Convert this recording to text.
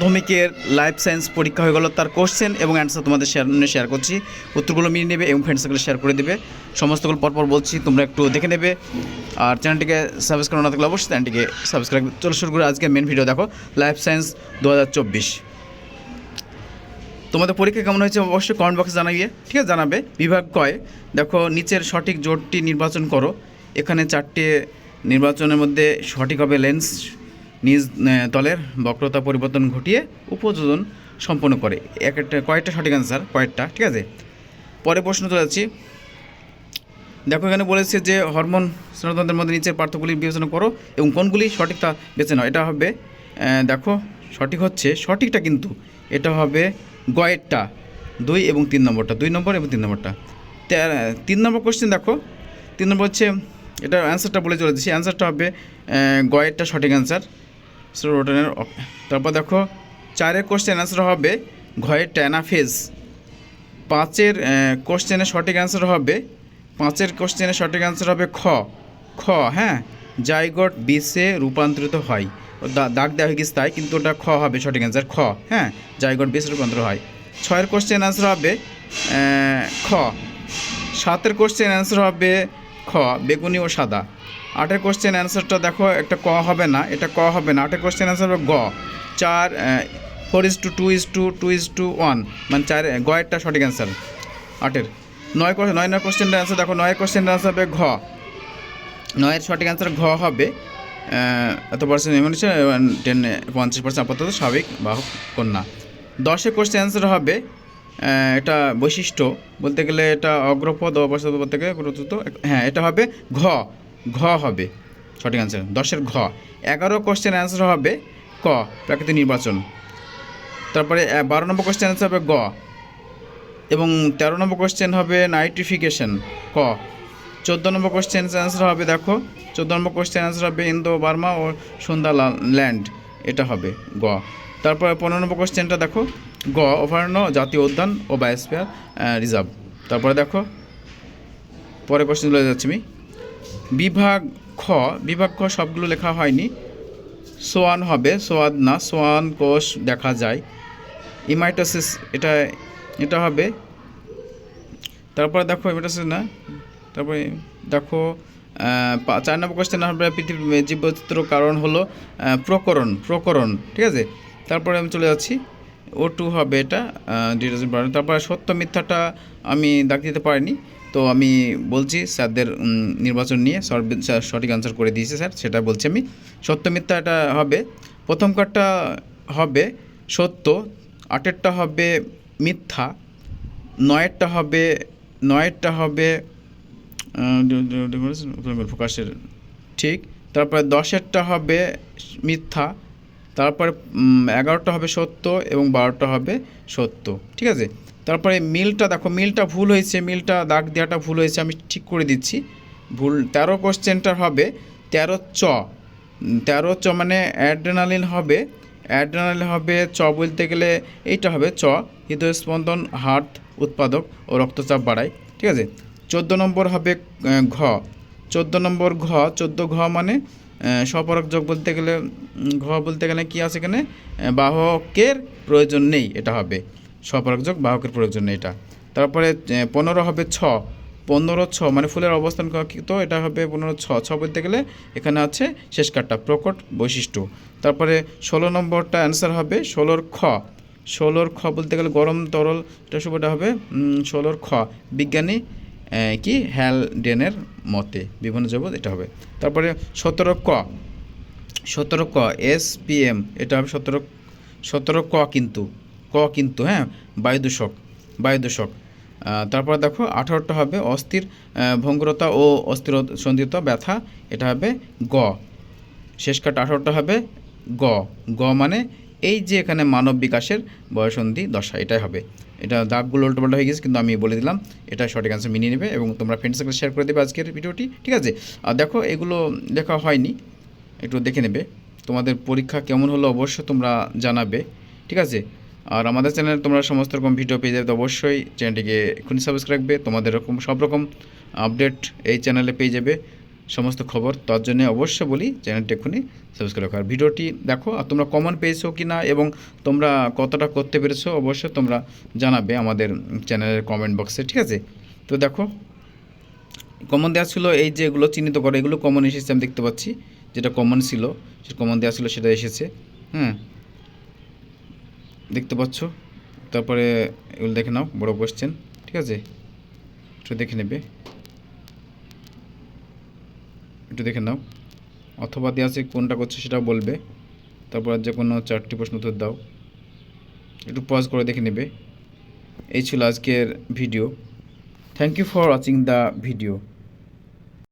মাধ্যমিকের life science পরীক্ষা হয়ে গেল, তার কোশ্চেন এবং অ্যান্সার তোমাদের শেয়ার নিয়ে শেয়ার করছি। উত্তরগুলো মিলিয়ে নেবে এবং ফ্রেন্ডসগুলো শেয়ার করে দেবে। সমস্তগুলো পরপর বলছি, তোমরা একটু দেখে নেবে। আর চ্যানেলটিকে সাবস্ক্রাইব না থাকলে অবশ্যই চ্যানেলটিকে সাবস্ক্রাইব চলো শুরু করে আজকে মেন ভিডিও দেখো লাইফ সায়েন্স দু হাজার চব্বিশ। তোমাদের পরীক্ষা কেমন হয়েছে অবশ্যই কমেন্ট বক্সে জানাবে ঠিক আছে, জানাবে। বিভাগ কয়, দেখো, নিচের সঠিক জোটটি নির্বাচন করো। এখানে চারটে নির্বাচনের মধ্যে সঠিক হবে লেন্স নিজ তলের বক্রতা পরিবর্তন ঘটিয়ে উপযোজন সম্পন্ন করে। এক একটা, কয়েকটা সঠিক অ্যান্সার কয়েকটা, ঠিক আছে? পরে প্রশ্ন চলে যাচ্ছি। দেখো, এখানে বলেছে যে হরমোন স্নায়ুতন্ত্রের মধ্যে নিচের পার্থক্যগুলি বিবেচনা করো এবং কোনগুলি সঠিক তা বেছে নাও। এটা হবে দেখো, সঠিক হচ্ছে, সঠিকটা কিন্তু এটা হবে গয়েরটা, দুই এবং তিন নম্বরটা, দুই নম্বর এবং তিন নম্বরটা। তিন নম্বর কোশ্চেন দেখো। তিন নম্বর হচ্ছে, এটা অ্যান্সারটা বলে চলে দিচ্ছি অ্যান্সারটা হবে গয়েরটা সঠিক অ্যান্সার রোটনের তারপর দেখো চারের কোশ্চেন অ্যান্সার হবে ঘয়ের ট্যানাফেজ পাঁচের কোশ্চেনের সঠিক অ্যান্সার হবে, পাঁচের কোশ্চেনের সঠিক অ্যান্সার হবে খ। খ হ্যাঁ? জাইগট বিসে রূপান্তরিত হয়। দাগ দেওয়া হয়ে গেছে তাই, কিন্তু ওটা খ হবে সঠিক অ্যান্সার খ হ্যাঁ? জাইগট বিসে রূপান্তর হয়। ছয়ের কোশ্চেন অ্যান্সার হবে খ। সাতের কোশ্চেন অ্যান্সার হবে, খ, বেগুনি ও সাদা। আটের কোশ্চেন অ্যান্সারটা দেখো, একটা ক হবে না, এটা ক হবে না আটের কোশ্চেন অ্যান্সার হবে গ। চার four is to two is to two is to one মানে চার গয়েরটা সঠিক অ্যান্সার আটের। নয় নয় নয় কোশ্চেনটা অ্যান্সার দেখো নয়ের কোশ্চেনটা অ্যান্সার হবে ঘ। নয়ের সঠিক অ্যান্সার ঘ হবে এত পার্সেন্ট এমন হচ্ছে টেন পঞ্চাশ পার্সেন্ট আপাতত স্বাভাবিক বাহক কন্যা। দশের কোশ্চেন অ্যান্সার হবে এটা বৈশিষ্ট্য, বলতে গেলে এটা অগ্রপদ অবস্থা বলতে গেলে গুরুত্ব হ্যাঁ এটা হবে ঘ। ঘ হবে। সঠিক অ্যান্সার দশের ঘ। এগারো কোশ্চেন অ্যান্সার হবে ক, প্রাকৃতিক নির্বাচন। তারপরে বারো নম্বর কোশ্চেন অ্যান্সার হবে গ। এবং তেরো নম্বর কোশ্চেন হবে নাইট্রিফিকেশন ক। চোদ্দ নম্বর কোশ্চেন অ্যান্সার হবে, দেখো, চোদ্দ নম্বর কোশ্চেন অ্যান্সার হবে ইন্দো বার্মা ও সন্ধ্যা ল্যান্ড এটা হবে গ। তারপরে পনেরো নম্বর কোশ্চেনটা দেখো, গ, অভয়ারণ্য, জাতীয় উদ্যান ও বায়োস্ফিয়ার রিজার্ভ তারপরে দেখো পরে কোশ্চেন চলে যাচ্ছি আমি। বিভাগ খ বিভাগ খ সবগুলো লেখা হয়নি। সোয়ান হবে, সোয়াদ না, সোয়ান কোষ দেখা যায়। ইমাইটোসিস এটা এটা হবে। তারপরে দেখো ইমাইটোসিস না, তারপরে দেখো চার নম্বর কোশ্চেন হবে পৃথিবীর জীববৈচিত্র্য কারণ হলো প্রকরণ প্রকরণ, ঠিক আছে? তারপরে আমি চলে যাচ্ছি। ও টু হবে এটা ডিটারজেন্ট পাউডার তারপরে সত্য মিথ্যাটা আমি দাগ দিতে পারিনি তো আমি বলছি স্যারদের নির্বাচন নিয়ে স্যার সঠিক আনসার করে দিয়েছে স্যার সেটা বলছি আমি সত্য মিথ্যাটা হবে প্রথম কার্ডটা হবে সত্য আটেরটা হবে মিথ্যা নয়েরটা হবে নয়েরটা হবে প্রকাশের ঠিক তারপরে দশেরটা হবে মিথ্যা তারপরে এগারোটা হবে সত্য এবং বারোটা হবে সত্য, ঠিক আছে? তারপরে মিলটা দেখো, মিলটা ভুল হয়েছে, মিলটা দাগ দেওয়াটা ভুল হয়েছে, আমি ঠিক করে দিচ্ছি। ভুল, তেরো কোশ্চেনটা হবে, তেরো চ তেরো চ মানে অ্যাড্রেনালিন হবে অ্যাড্রেনালিন হবে চ বলতে গেলে এইটা হবে চ হৃদয়স্পন্দন হার্ট উৎপাদক ও রক্তচাপ বাড়ায়, ঠিক আছে? চোদ্দ নম্বর হবে ঘ, চোদ্দ নম্বর ঘ, চোদ্দ ঘ মানে স্বপরক যোগ বলতে গেলে ঘ বলতে গেলে কি আছে এখানে? বাহকের প্রয়োজন নেই, এটা হবে। স্বপরক যোগ, বাহকের প্রয়োজন নেই এটা। তারপরে পনেরো হবে ছ। পনেরো ছ মানে ফুলের অবস্থান তো এটা হবে পনেরো ছ। ছ বলতে গেলে এখানে আছে শেষ কাঠটা প্রকট বৈশিষ্ট্য। তারপরে ষোলো নম্বরটা অ্যান্সার হবে ষোলোর খ। ষোলোর খ বলতে গেলে গরম তরল, এটা শুভটা হবে ষোলোর খ। বিজ্ঞানী কি? হ্যালডেনের মতে বিভিন্ন জগৎ, এটা হবে। তারপরে সতেরো ক। সতেরো ক, এস পি এম, এটা হবে সতেরো সতেরো ক কিন্তু ক কিন্তু হ্যাঁ? বায়ুদূষক বায়ুদূষক। তারপর দেখো, আঠারোটা হবে অস্থির ভঙ্গুরতা ও অস্থির সন্ধিত ব্যথা, এটা হবে গ। শেষ কাট আঠারোটা হবে গ। গ মানে এই যে এখানে মানব বিকাশের বয়সন্ধি দশা, এটাই হবে। এটা দাগগুলো উল্টোপাল্টা হয়ে গেছে, কিন্তু আমি বলে দিলাম, এটা সঠিক অ্যান্সার মিনিয়ে নেবে এবং তোমরা ফ্রেন্ডসের সাথে শেয়ার করে দেবে আজকের ভিডিওটি, ঠিক আছে? আর দেখো, এগুলো দেখা হয়নি, একটু দেখে নেবে। তোমাদের পরীক্ষা কেমন হলো অবশ্যই তোমরা জানাবে, ঠিক আছে? আর আমাদের চ্যানেলে তোমরা সমস্ত রকম ভিডিও পেয়ে যাবে অবশ্যই চ্যানেলটিকে এক্ষুনি সাবস্ক্রাইব রাখবে তোমাদের এরকম সব রকম আপডেট এই চ্যানেলে পেয়ে যাবে। সমস্ত খবর তার জন্য অবশ্যই বলি, চ্যানেলটি এক্ষুনি সাবস্ক্রাইব কর ভিডিওটি দেখো, আর তোমরা কমন পেয়েছ কি না এবং তোমরা কতটা করতে পেরেছ অবশ্যই তোমরা জানাবে আমাদের চ্যানেলের কমেন্ট বক্সে ঠিক আছে? তো দেখো কমন দেওয়া ছিল এই যে এগুলো চিহ্নিত করে, এগুলো কমন এসেছে আমি দেখতে পাচ্ছি, যেটা কমন ছিল সে কমন দেওয়া ছিল সেটা এসেছে হ্যাঁ দেখতে পাচ্ছ? তারপরে এগুলো দেখে নাও, বড় কোশ্চেন ঠিক আছে? একটু দেখে নেবে। একটু দেখে নাও। অথবা দেওয়া আছে কোনটা করছে সেটাও বলবে। তারপর যে কোনো চারটি প্রশ্ন উত্তর দাও। একটু পজ করে দেখে নেবে। এই ছিল আজকের video thank you for watching the video